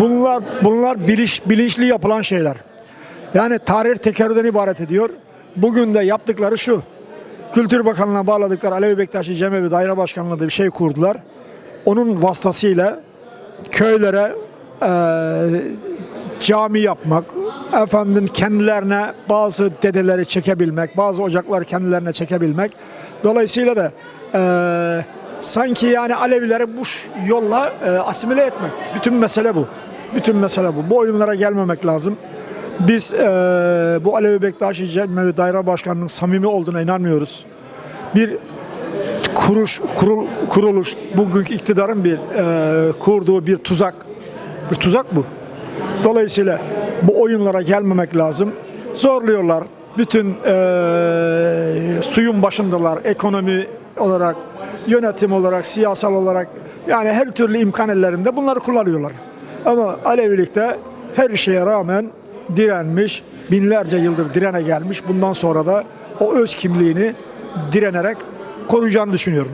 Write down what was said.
Bunlar bunlar bilinç, bilinçli yapılan şeyler. Yani tarih tekerrürden ibaret ediyor. Bugün de yaptıkları şu. Kültür Bakanlığı'na bağladıkları Alevi Bektaşi Cemevi Daire Başkanlığı diye bir şey kurdular. Onun vasıtasıyla köylere eee, cami yapmak, efendim kendilerine bazı dedeleri çekebilmek, bazı ocakları kendilerine çekebilmek. Dolayısıyla da eee, sanki yani Alevileri bu yolla eee, asimile etmek. Bütün mesele bu. Bütün mesele bu. Bu oyunlara gelmemek lazım. Biz eee, bu Alevi Bektaşi Cemevi Daire Başkanlığı'nın samimi olduğuna inanmıyoruz. Bir kuruş, kurul, kuruluş, bugünkü iktidarın bir eee, kurduğu bir tuzak. Bir tuzak bu. Dolayısıyla bu oyunlara gelmemek lazım. Zorluyorlar. Bütün eee, suyun başındalar. Ekonomi olarak, yönetim olarak, siyasal olarak yani her türlü imkan ellerinde bunları kullanıyorlar. Ama Alevilikte her şeye rağmen direnmiş, binlerce yıldır direne gelmiş. Bundan sonra da o öz kimliğini direnerek koruyacağını düşünüyorum.